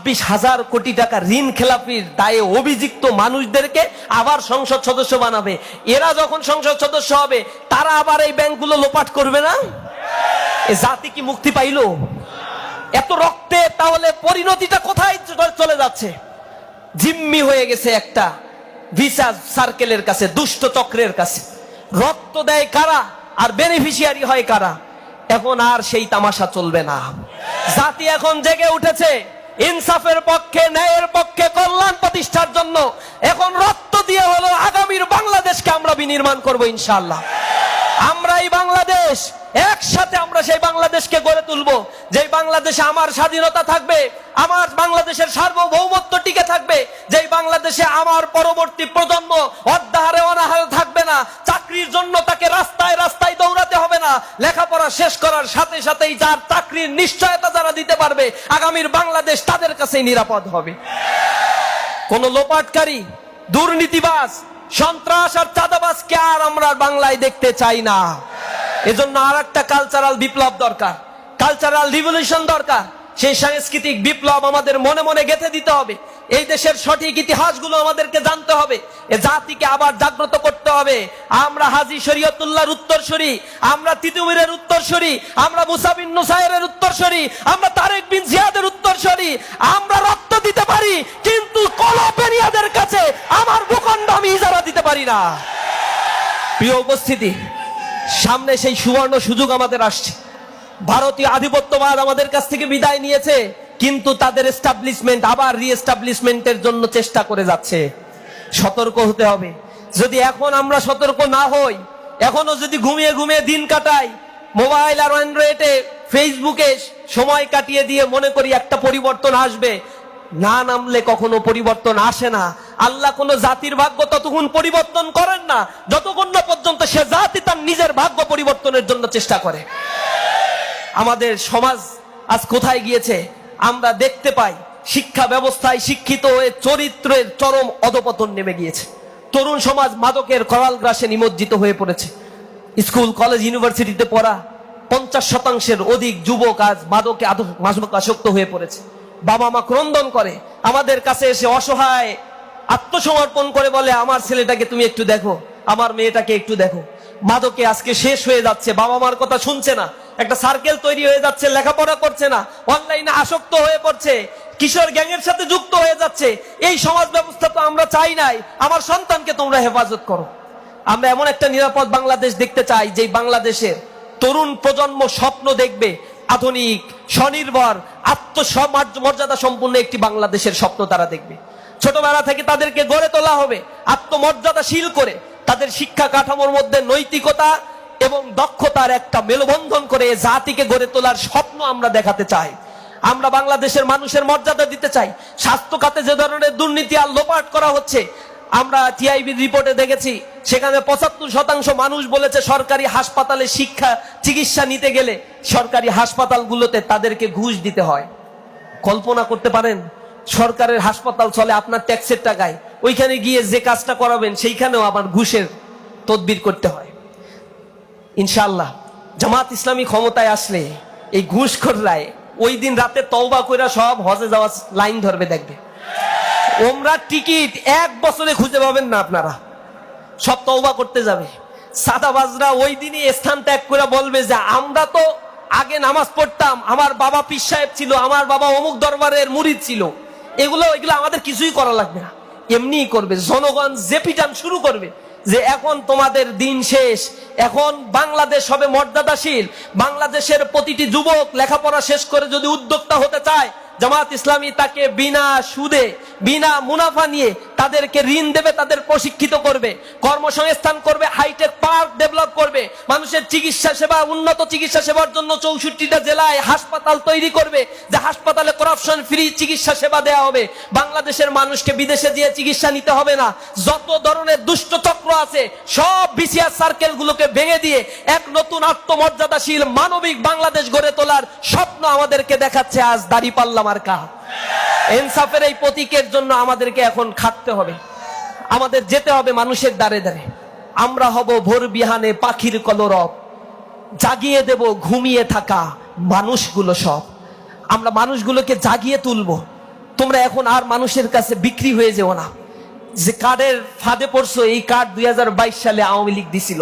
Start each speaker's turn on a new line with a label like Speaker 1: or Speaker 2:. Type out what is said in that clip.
Speaker 1: ছাব্বিশ হাজার কোটি টাকা ঋণ খেলাপির দায়ে অভিযুক্ত মানুষদেরকে আবার সংসদ সদস্য বানাবে। এরা যখন সংসদ সদস্য হবে, তারা আবার এই ব্যাংকগুলো লোপাট করবে না? জাতি কি মুক্তি পাইলো? এত রক্তে তাহলে পরিণতিটা কোথায় চলে যাচ্ছে? জিম্মি হয়ে গেছে একটা ভিসা সার্কেলের কাছে, দুষ্ট চক্রের কাছে। রক্ত দেয় কারা? আর বেনিফিশিয়ারি হয় কারা? এখন আর সেই তামাশা চলবে না। জাতি এখন জেগে উঠেছে। ইনসাফের পক্ষে, ন্যায়ের পক্ষে, কল্যাণ প্রতিষ্ঠার জন্য এখন রক্ত দিয়ে হলো আগামীর বাংলাদেশকে আমরা বিনির্মাণ করব ইনশাআল্লাহ। আমরা এই বাংলাদেশ, একসাথে আমরা সেই বাংলাদেশকে গড়ে তুলবো। যেই বাংলাদেশে আমার স্বাধীনতা থাকবে, আমার বাংলাদেশের সার্বভৌমত্ব টিকে থাকবে, যেই বাংলাদেশে আমার পরবর্তী প্রজন্ম অর্ধাহারে অনাহারে থাকবে না, চাকরির জন্য তাকে রাস্তায় রাস্তায় লেখাপড়া শেষ করার সাথে সাথেই যার চাকরির নিশ্চয়তা যারা দিতে পারবে, আগামীর বাংলাদেশ তাদের কাছেই নিরাপদ হবে। কোন লোপাটকারী, দুর্নীতিবাজ, সন্ত্রাস আর চাঁদাবাজকে আর আমরা বাংলায় দেখতে চাই না। এজন্য আর একটা কালচারাল বিপ্লব দরকার। কালচারাল রিভলিউশন দরকার। সেই সাংস্কৃতিক বিপ্লব আমাদের মনে মনে গেঁথে দিতে হবে। এই দেশের সঠিক ইতিহাসগুলো আমাদেরকে জানতে হবে। এ জাতিকে আবার জাগ্রত করতে হবে। আমরা হাজি শরীয়তুল্লাহর উত্তরসূরি, আমরা তিতুমিরের উত্তরসূরি, আমরা মুসাবিন নুসাইরের উত্তরসূরি, আমরা তারেক বিন জিয়াদের উত্তরসূরি। আমরা রক্ত দিতে পারি, কিন্তু কলপেরিয়াদের কাছে আমার ভূখণ্ড আমি ইজারা দিতে পারি না। প্রিয় উপস্থিতি, সামনে সেই সুবর্ণ সুযোগ আমাদের আসছে। ভারতীয় আধিপত্যবাদ আমাদের কাছ থেকে বিদায় নিয়েছে। কিন্তু তাদের এস্টাবলিশমেন্ট আবার রিএস্টাবলিশমেন্টের জন্য চেষ্টা করে যাচ্ছে। সতর্ক হতে হবে। যদি এখন আমরা সতর্ক না হই, এখনও যদি ঘুমিয়ে ঘুমিয়ে দিন কাটাই, মোবাইল আর অ্যান্ড্রয়েডে ফেসবুকে সময় কাটিয়ে দিয়ে মনে করি একটা পরিবর্তন আসবে। না নামলে কখনো পরিবর্তন আসে না। আল্লাহ কোন জাতির ভাগ্য ততক্ষণ পরিবর্তন করেন না, যতক্ষণ না পর্যন্ত সে জাতি তার নিজের ভাগ্য পরিবর্তনের জন্য চেষ্টা করে। আমাদের সমাজ আজ কোথায় গিয়েছে? আমরা দেখতে পাই, শিক্ষা ব্যবস্থায় শিক্ষিত হয়ে চরিত্রের চরম অধপতন নেমে গিয়েছে। তরুণ সমাজ মাদকের করাল গ্রাসে নিমজ্জিত হয়ে পড়েছে। স্কুল, কলেজ, ইউনিভার্সিটিতে পড়া পঞ্চাশ শতাংশের অধিক যুবক আজ মাদকে আসক্ত হয়ে পড়েছে। বাবা মা ক্রন্দন করে, আমাদের কাছে এসে অসহায় আত্মসমর্পণ করে বলে, আমার ছেলেটাকে তুমি একটু দেখো, আমার মেয়েটাকে একটু দেখো। মাদকে আজকে শেষ হয়ে যাচ্ছে, বাবা মার কথা শুনছে না, একটা সার্কেল তৈরি হয়ে যাচ্ছে, লেখাপড়া করছে না অনলাইনে আসক্ত হয়ে পড়ছে, কিশোর গ্যাংয়ের সাথে যুক্ত হয়ে যাচ্ছে, এই সমাজ ব্যবস্থা তো আমরা চাই নাই, আমার সন্তানকে তোমরা হেফাজত করো। আমরা এমন একটা নিরাপদ বাংলাদেশ দেখতে চাই যে বাংলাদেশের তরুণ প্রজন্ম স্বপ্ন দেখবে, আধুনিক, স্বনির্ভর আত্মমর্যাদা সম্পূর্ণ একটি বাংলাদেশের স্বপ্ন তারা দেখবে। ছোটবেলা থেকে তাদেরকে গড়ে তোলা হবে, আত্মমর্যাদাশীল করে তাদের শিক্ষা কাঠামোর মধ্যে নৈতিকতা এবং দক্ষতার একটা মেলবন্ধন করে জাতিকে গড়ে তোলার স্বপ্ন আমরা দেখাতে চাই। আমরা বাংলাদেশের মানুষের মর্যাদা দিতে চাই। স্বাস্থ্য খাতে যে ধরনের দুর্নীতি আর লোপাট করা হচ্ছে, আমরা টিআইবি রিপোর্টে দেখেছি, সেখানে পঁচাত্তর শতাংশ মানুষ বলেছে সরকারি হাসপাতালে শিক্ষা, চিকিৎসা নিতে গেলে সরকারি হাসপাতালগুলোতে তাদেরকে ঘুষ দিতে হয়। কল্পনা করতে পারেন, সরকারের হাসপাতাল চলে আপনার ট্যাক্সের টাকায়। ওইখানে গিয়ে যে কাজটা করাবেন, সেইখানেও আবার ঘুষের তদবির করতে হয়। ইনশাল্লাহ জামাত ইসলামী ক্ষমতায় আসলে এই ঘুষ করলায় ওই দিন রাতে তওবা কইরা সব হজে যাওয়া লাইন ধরবে, দেখবে। ওমরা টিকিট এক বছরে খুঁজে পাবেন না আপনারা। সব তওবা করতে যাবে। সাদাবাজরা ওই দিনই স্থান ত্যাগ করে বলবে যে, আমরা তো আগে নামাজ পড়তাম, আমার বাবা পীর সাহেব ছিল, আমার বাবা অমুক দরবারের মুরিদ ছিল। এগুলো এগুলো আমাদের কিছুই করা লাগবে না। এমনিই করবে। জনগণ যে পিটান শুরু করবে যে এখন তোমাদের দিন শেষ। এখন বাংলাদেশ হবে মর্যাদাশীল। বাংলাদেশের প্রতিটি যুবক লেখাপড়া শেষ করে যদি উদ্যোক্তা হতে চায়, জামাত ইসলামী তাকে বিনা সুদে, বিনা মুনাফা নিয়ে তাদেরকে ঋণ দেবে, তাদের প্রশিক্ষিত করবে, কর্মসংস্থান করবে হাইটেক পার্ক ডেভেলপ করবে, মানুষের চিকিৎসা সেবা, উন্নত চিকিৎসা সেবার জন্য চৌষট্টিটা জেলায় হাসপাতাল তৈরি করবে, যে হাসপাতালে করাপশন ফ্রি চিকিৎসা সেবা দেওয়া হবে। বাংলাদেশের মানুষকে বিদেশে দিয়ে চিকিৎসা নিতে হবে না। যত ধরনের দুষ্ট চক্র আছে, সব বিসিআর সার্কেল গুলোকে ভেঙে দিয়ে এক নতুন আত্মমর্যাদাশীল মানবিক বাংলাদেশ গড়ে তোলার স্বপ্ন আমাদেরকে দেখাচ্ছে আজ দাড়ি পাল্লা মার্কা। ইনসাফের এই প্রতীকের জন্য আমাদেরকে এখন খাটতে হবে। আমাদের যেতে হবে মানুষের দ্বারে দ্বারে। আমরা হব ভোর বিহানে পাখির কলরব। জাগিয়ে দেব ঘুমিয়ে থাকা মানুষগুলো সব। আমরা মানুষগুলোকে জাগিয়ে তুলব। তোমরা এখন আর মানুষের কাছে বিক্রি হয়ে যেও না। যে কার্ডের ফাঁদে পড়ছো, এই কার্ড দুই হাজার বাইশ সালে আওয়ামী লীগ দিছিল।